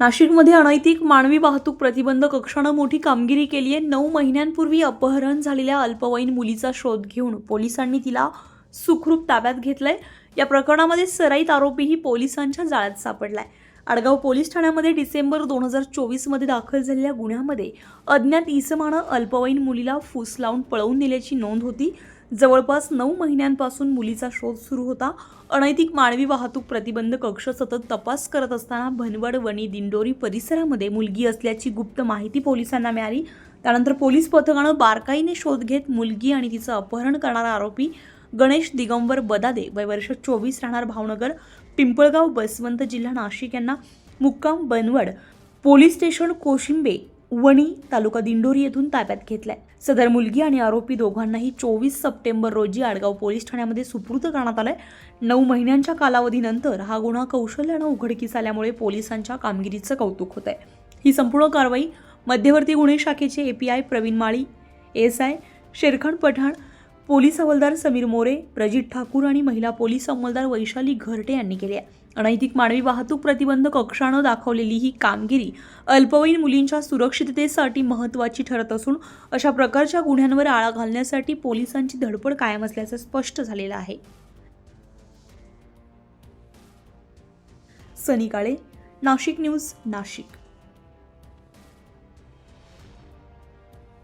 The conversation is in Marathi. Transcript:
नाशिकमध्ये अनैतिक मानवी वाहतूक प्रतिबंध कक्षानं मोठी कामगिरी केली आहे. नऊ महिन्यांपूर्वी अपहरण झालेल्या अल्पवयीन मुलीचा शोध घेऊन पोलिसांनी तिला सुखरूप ताब्यात घेतलंय. या प्रकरणामध्ये सराईत आरोपीही पोलिसांच्या जाळ्यात सापडलाय. आडगाव पोलीस ठाण्यामध्ये डिसेंबर दोन हजार चोवीसमध्ये दाखल झालेल्या गुन्ह्यामध्ये अज्ञात इसमानं अल्पवयीन मुलीला फूस लावून पळवून नेल्याची नोंद होती. जवळपास नऊ महिन्यांपासून मुलीचा शोध सुरू होता. अनैतिक मानवी वाहतूक प्रतिबंध कक्ष सतत तपास करत असताना भनवड वणी दिंडोरी परिसरामध्ये मुलगी असल्याची गुप्त माहिती पोलिसांना मिळाली. त्यानंतर पोलीस पथकानं बारकाईने शोध घेत मुलगी आणि तिचं अपहरण करणारा आरोपी गणेश दिगंबर बदादे वय वर्ष चोवीस राहणार भावनगर पिंपळगाव बसवंत जिल्हा नाशिक यांना मुक्काम बनवड पोलीस स्टेशन कोशिंबे वणी तालुका दिंडोरी येथून ताब्यात घेतलाय. सदर मुलगी आणि आरोपी दोघांनाही चोवीस सप्टेंबर रोजी आडगाव पोलीस ठाण्यामध्ये सुपूर्द करण्यात आलाय. नऊ महिन्यांच्या कालावधीनंतर हा गुन्हा कौशल्यानं उघडकीस आल्यामुळे पोलिसांच्या कामगिरीचं कौतुक होत आहे ही संपूर्ण कारवाई मध्यवर्ती गुन्हे शाखेचे API Pravin Mali S I Sherkhand Pathan police हवालदार समीर मोरे प्रजित ठाकूर आणि महिला पोलीस अंमलदार वैशाली घरटे यांनी केली आहे. अनैतिक मानवी वाहतूक प्रतिबंध कक्षानं दाखवलेली ही कामगिरी अल्पवयीन मुलींच्या सुरक्षिततेसाठी महत्त्वाची ठरत असून अशा प्रकारच्या गुन्ह्यांवर आळा घालण्यासाठी पोलिसांची धडपड कायम असल्याचं स्पष्ट झालेलं आहे. सनी काळे नाशिक न्यूज नाशिक.